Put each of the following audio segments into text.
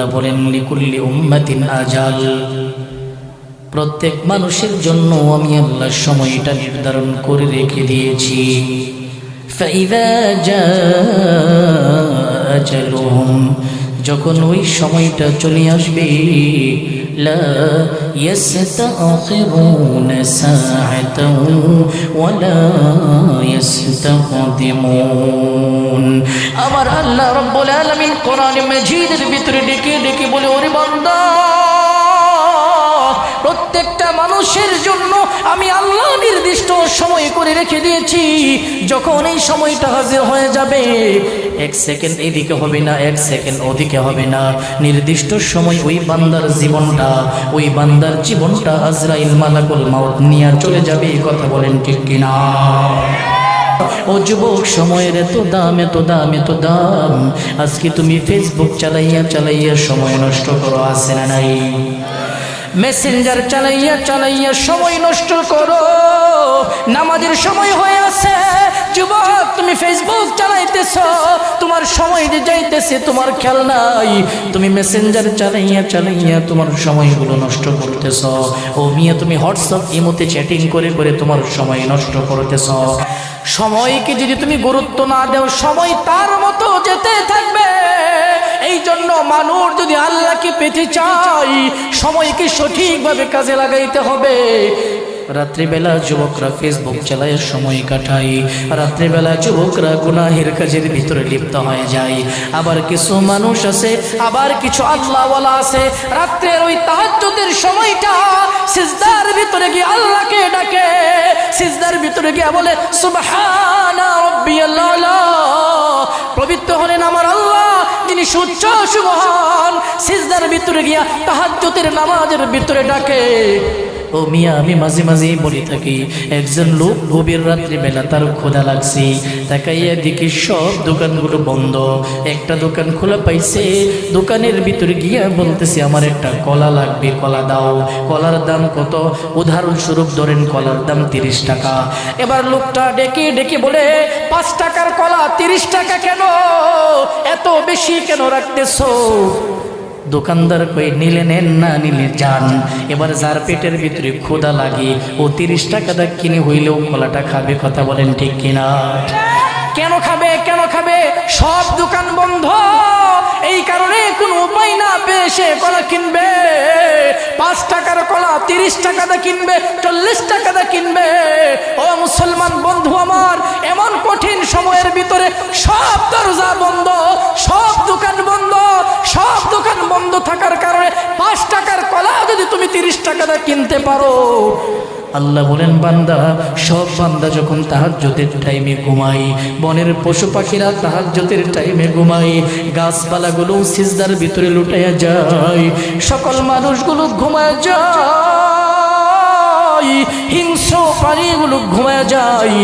আল্লাহ বলেন, লিকুল্লি উম্মাতিন আজাল। প্রত্যেক মানুষের জন্য আমি আল্লাহ সময়টা নির্ধারণ করে রেখে দিয়েছি। যখন ওই সময়টা চলে আসবে لا يستأخرون ساعة ولا يستقدمون আমার আল্লাহ রব্বুল আলামিন কোরআনে মাজিদের ভিতরে ডেকে ডেকে বলে ওরে বান্দা প্রত্যেকটা মানুষের জন্য আমি আল্লাহ নির্দিষ্ট সময় করে রেখে দিয়েছি। যখন এই সময়টা হাজির হয়ে যাবে, এক সেকেন্ড এদিকে হবে না, এক সেকেন্ড ওদিকে হবে না। নির্দিষ্ট সময় ওই বান্দার জীবনটা, ওই বান্দার জীবনটা আজরাইল মালাকুল মাউত নিয়ে চলে যাবে, এই কথা বলেন ঠিক কিনা? ও যুবক সময়ের এত দাম এত দাম এত দাম। আজকে তুমি ফেসবুক চালাইয়া চালাইয়া সময় নষ্ট করো আসে না নাই? মেসেঞ্জার চালাইয়া চালাইয়া সময় নষ্ট করো। নামাজের সময় হয়ে আছে। যুবক, তুমি ফেসবুক চালাইতেছ। তোমার সময় যে যাইতেছে, তোমার খেয়াল নাই। তুমি মেসেঞ্জার চালাইয়া চালাইয়া তোমার সময়গুলো নষ্ট করতেছ। ও মিয়া, তুমি হোয়াটসঅ্যাপ ইমোতে চ্যাটিং করে করে তোমার সময় নষ্ট করতেছ। সময়কে যদি তুমি গুরুত্ব না দাও, সময় তার মতো যেতে থাকবে। এই জন্য মানুষ যদি আল্লাহকে পেতে চাই সময়কে সঠিকভাবে কাজে লাগাইতে হবে। রাত্রিবেলা যুবকরা ফেসবুক চালায় সময় কাটায়। রাত্রিবেলা যুবকরা গুনাহের কাজের ভিতরে লিপ্ত হয়ে যায়। আবার কিছু মানুষ আছে, আবার কিছু আল্লাহওয়ালা আছে। রাত্রের ওই তাহাজ্জুদের সময়টা সিজদার ভিতরে গিয়ে আল্লাহকে ডাকে। সিজদার ভিতরে গিয়ে বলে, সুবহানা পবিত্র হলেন আমার আল্লাহ। যিনি সূর্য সুবহান সিজদার ভিতরে গিয়া তাহাজ্জুতের নামাজের ভিতরে ডাকে। ও মিয়া, আমি মাঝে মাঝেই বলি থাকি, একজন লোক গভীর রাত্রি বেলা তার খোদা লাগছে। তাকাইয়া দেখি সব দোকানগুলো বন্ধ। একটা দোকান খোলা পাইছে, দোকানের ভিতরে গিয়া বলতেছে, আমার একটা কলা লাগবে, কলা দাও। কলার দাম কত? উদাহরণস্বরূপ ধরেন কলার দাম তিরিশ টাকা। এবার লোকটা ডেকে ডেকে বলে, পাঁচ টাকার কলা, তিরিশ টাকা কেন? এত বেশি কেন রাখতেছো? দোকানদার কই নিলে নেন না নিলে যান। এবার যার পেটের ভিতরে ক্ষুদা লাগে, ও তিরিশ টাকা দা কিনে হইলেও কলাটা খাবে, কথা বলেন ঠিক কেন? কেন খাবে? না পেয়ে সে কলা কিনবে। পাঁচ টাকার কলা তিরিশ টাকা দা কিনবে, চল্লিশ টাকা দা কিনবে। ও মুসলমান বন্ধু আমার, এমন কঠিন সময়ের ভিতরে সব দরজা বন্ধ, সব দোকান বন্ধ, সব দোকান বন্ধ থাকার কারণে পাঁচ টাকার কলা যদি তুমি তিরিশ টাকা দা কিনতে পারো আল্লাহ বলেন, বান্দা, সব বান্দা যখন তাহার তাহাজ্জতের টাইমে ঘুমাই বনের পশু পাখিরা তাহার তাহাজ্জতের টাইমে ঘুমাই গাছপালাগুলো সিজদার ভিতরে লুটাইয়া যায়, সকল মানুষগুলো ঘুমায় যায়, হিংস্র প্রাণীগুলো ঘুমায় যায়।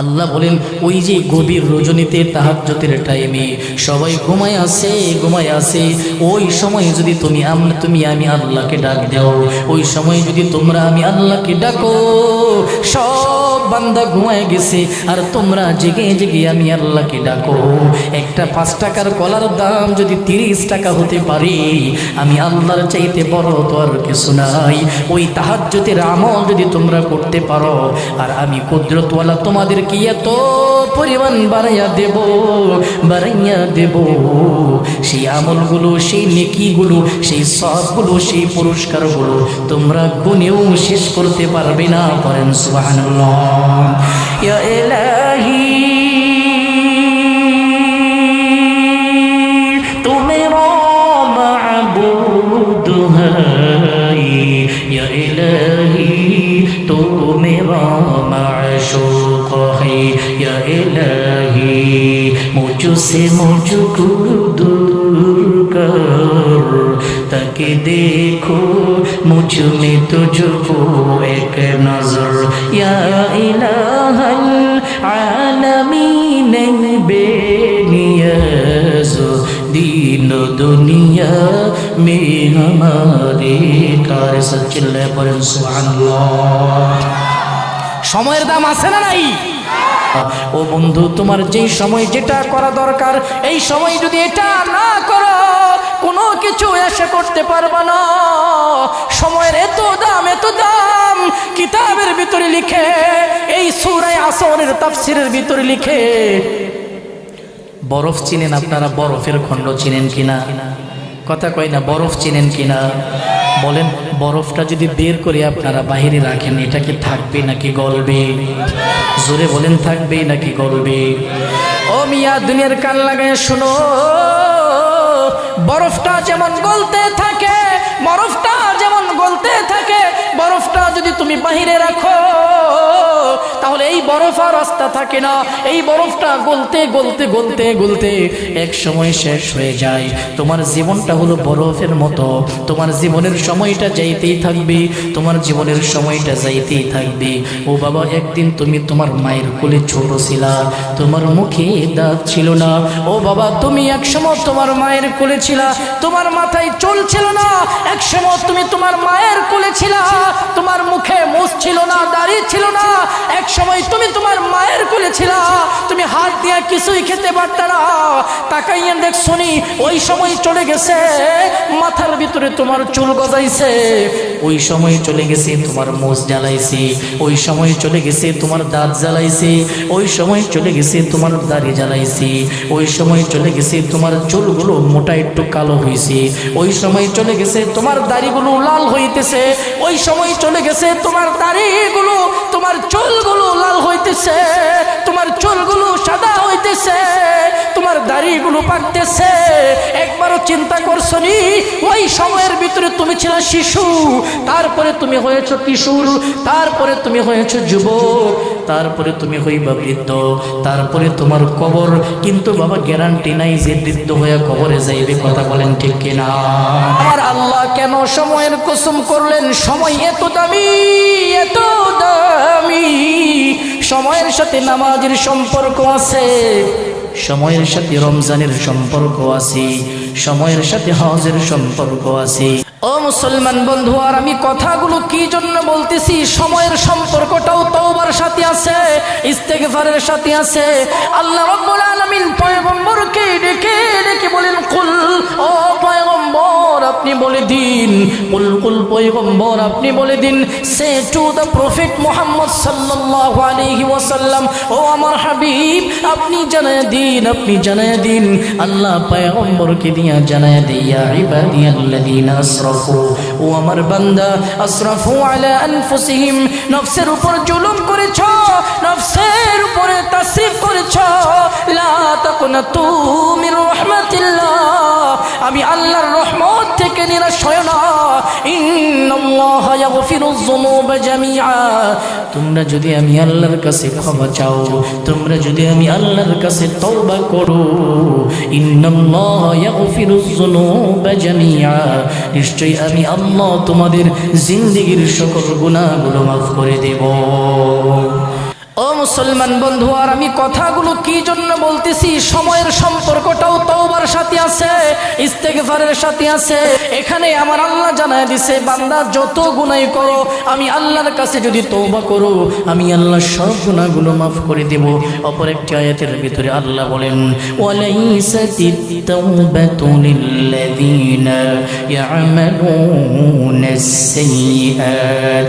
আল্লাহ বলেন, ওই যে গভীর রজনীতে তাহাজ্জতের টাইমে সবাই ঘুমায় আসে ঘুমায় আসে। ওই সময় যদি তুমি আমরা তুমি আমি আল্লাহকে ডাক দাও, ওই সময় যদি তোমরা আমি আল্লাহকে ডাকো, সব বান্দা ঘুমায় গেছে। আর তোমরা জেগে জেগে আমি আল্লাহকে ডাকো। একটা পাঁচ টাকার কলার দাম যদি তিরিশ টাকা হতে পারে, আমি আল্লাহর চাইতে বড় তো আর কিছু নাই। ওই তাহাজ্জতের আমল যদি তোমরা করতে পারো, আর আমি কুদরতওয়ালা তোমাদের কি এত পরিমাণ বাড়াইয়া দেব বাড়াইয়া দেব। সেই আমলগুলো, সেই নেকিগুলো, সেই সবগুলো, সেই পুরস্কারগুলো তোমরা গুনেও শেষ করতে পারবে না করেন সুবহানাল্লাহ। है मुझो से मुझको दूर कर ताकि देखो मुझ में तुझको एक नजर या इलाहल आलमीन बेनियज दीन दुनिया में हमारे कार सचिल्ले पर सुभान अल्लाह সময়ের দাম আছে না নাই ও বন্ধু, তোমার যেই সময় যেটা করা দরকার, এই সময় যদি এটা না করো, কোনো কিছু এসে করতে পারবে না। সময়ের এত দাম এত দাম, কিতাবের ভিতরে লিখে, এই সুরায় আসরের তাফসিরের ভিতরে লিখে। বরফ চিনেন আপনারা, বরফের খণ্ড চিনেন কিনা? কথা কয় না, বরফ চিনেন কিনা? বলেন, বরফটা যদি বের করে আপনারা বাহিরে রাখেন, এটা কি থাকবে নাকি গলবে? জোরে বলেন থাকবে নাকি গলবে? ও মিয়া, দুনিয়ার কান লাগায় শুনো। বরফটা যেমন গলতে থাকে, বরফটা যেমন গলতে থাকে, বরফটা যদি তুমি বাহিরে রাখো তাহলে এই বরফ আর রাস্তা থাকে না। এই বরফটা গলতে গলতে গলতে গলতে এক সময় শেষ হয়ে যায়। তোমার জীবনটা হলো বরফের মতো। তোমার জীবনের সময়টা যাইতেই থাকবে। তোমার জীবনের সময়টা যাইতেই থাকবে। ও বাবা, একদিন তুমি তোমার মায়ের কোলে ছোট ছিলা। তোমার মুখে দাঁত ছিল না। ও বাবা, তুমি একসময় তোমার মায়ের কোলে ছিলা। তোমার মাথায় চুল ছিল না। একসময় তুমি তোমার মায়ের কোলে ছিলা। তোমার মুখে মুখ ছিল না, দাড়ি ছিল না। এক সময় তুমি তোমার মায়ের কোলে ছিলা। তুমি হাত দিয়া কিছুই খেতে পারতে না। তাকাইয়া শুনি, ওই সময় চলে গেছে, মাথার ভিতরে তোমার চুল গজাইছে। ওই সময় চলে গেছে, তোমার মোষ জ্বালাইছে। ওই সময় চলে গেছে, তোমার দাঁত জ্বালাইছে। ওই সময় চলে গেছে, তোমার দাড়ি জ্বালাইছে। ওই সময় চলে গেছে, তোমার চুলগুলো মোটা একটু কালো হয়েছে ওই সময় চলে গেছে, তোমার দাড়িগুলো লাল হইতেছে। ওই সময় চলে গেছে, তোমার দাড়িগুলো, তোমার চুলগুলো লাল হইতেছে। তোমার চুলগুলো সাদা হইতেছে, তোমার দাড়িগুলো পাকতেছে। একবারও চিন্তা করছ নি ওই সময়ের ভিতরে তুমি ছিল শিশু, তারপরে তুমি হয়েছ কিশোর, তারপরে তুমি হয়েছ যুবক, তারপরে তুমি হইবা বৃদ্ধ, তারপরে তোমার কবর, কিন্তু বাবা গ্যারান্টি নাই যে বৃদ্ধ হয়ে কবরে যাইবে, কথা বলেন ঠিক কিনা? আমার আল্লাহ কেন সময়ের কসম করলেন? সময় এত দামি এত দামি। সময়ের সাথে নামাজের সম্পর্ক আছে। সময়ের সাথে রমজানের সম্পর্ক আছে। সময়ের সাথে হজের সম্পর্ক আছে। ও মুসলমান বন্ধু, আর আমি কথাগুলো কি জন্য বলতেছি? সময়ের সম্পর্কটাও তওবার সাথে আছে, ইস্তেগফারের সাথে আছে। আল্লাহ রাব্বুল আলামিন পয়গম্বরকে ডেকে ডেকে বলেন, কুল, ও পয়গম্বর, আপনি বলে দিন। কুল কুল পয়গম্বর, আপনি বলে দিন। Say to the prophet Muhammad আলাইহি ওয়াসাল্লাম, ও আমার হাবিব, আপনি জানায় দিন, আপনি জানায় দিন। আল্লাহ পয়গম্বরকে দিয়া জানায় দিয়া আসরাফু, ও আমার বান্দা আলা আনফুসিহিম, নফসের উপর জুলুম করেছ, নফসের উপরে আমি আল্লাহর রহমত থেকে নিরাশ তোমরা যদি আমি আল্লাহর কাছে ক্ষমা চাও, তোমরা যদি আমি আল্লাহর কাছে তওবা করো নিশ্চয়ই আমি আল্লাহ তোমাদের জিন্দেগীর সকল গুণাগুলো মাফ করে দেব। ও মুসলমান বন্ধু, আর আমি কথাগুলো কি জন্য বলতেছি? সময়ের সম্পর্কটাও তওবার সাথে আছে, ইস্তেগফারের সাথে আছে। এখানে আমার আল্লাহ জানায় দিছে, বান্দা, যত গুনাই করো, আমি আল্লাহর কাছে যদি তওবা করো, আমি আল্লাহ সব গুনাহগুলো মাফ করে দেব। অপর একটি আয়াতের ভিতরে আল্লাহ বলেন ওয়ালাইসাতিত তাওবাতু লিল্লাযিনা ইয়ামালুনাস সাইয়্যাত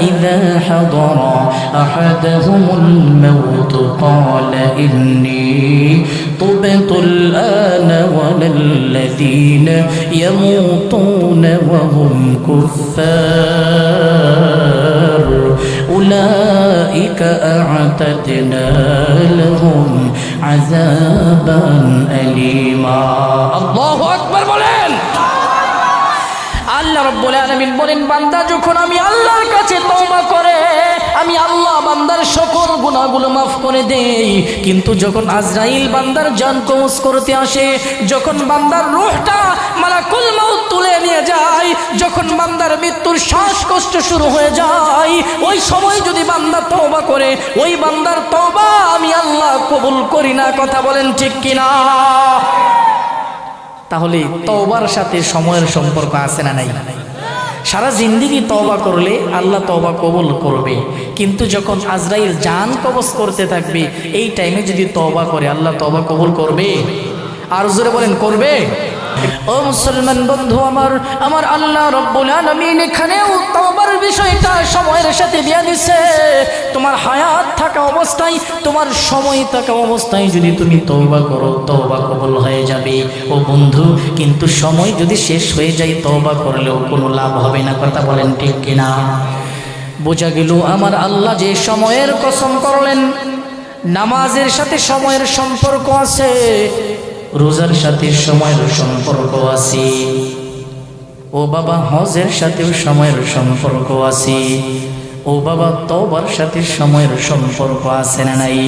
إذا حضر أحدهم الموت قال إني طبت الآن ولا الذين يموتون وهم كفار. أولئك أعتدنا لهم عذابا أليما. الله أكبر. আল্লাহ রব্বুল আলামিন বলেন, বান্দা, যখন আমি আল্লাহর কাছে তওবা করে, আমি আল্লাহ বান্দার সকল গুনাহগুলো মাফ করে দেই। কিন্তু যখন আজরাইল বান্দার জান কবজ করতে আসে, যখন বান্দার রূহটা মালাকুল মাউত তুলে নিয়ে যায়, যখন বান্দার মৃত্যুর শ্বাসকষ্ট শুরু হয়ে যায়, ওই সময় যদি বান্দা তওবা করে, ওই বান্দার তওবা আমি আল্লাহ কবুল করি না, কথা বলেন ঠিক কিনা? তাহলে তওবার সাথে সময়ের সম্পর্ক আছে না নাই? সারা জিন্দিগি তওবা করলে আল্লাহ তওবা কবুল করবে। কিন্তু যখন আজরাইল জান কবজ করতে থাকবে, এই টাইমে যদি তওবা করে, আল্লাহ তওবা কবুল করবে? আর জোরে বলেন, করবে? ও মুসলমান বন্ধু, আমার আমার আল্লাহ রব্বুল আলামিন এখানেও তওবার বিষয়টা সময়ের সাথে দিয়া দিছে। তোমার হায়াত থাকা অবস্থায়, তোমার সময় থাকা অবস্থায় যদি তুমি তওবা করো, তওবা কবুল হয়ে যাবে। ও বন্ধু, কিন্তু সময় যদি শেষ হয়ে যায়, তওবা করলেও কোনো লাভ হবে না, কথা বলেন ঠিক কিনা? বোঝা গেল আমার আল্লাহ যে সময়ের কসম করলেন, নামাজের সাথে সময়ের সম্পর্ক আছে। রোজার সাথে সময়ের সম্পর্ক আছে। ও বাবা হজের সাথেও সময়ের সম্পর্ক আছে। ও বাবা তবার সাথে সময়ের সম্পর্ক আছে না নাই?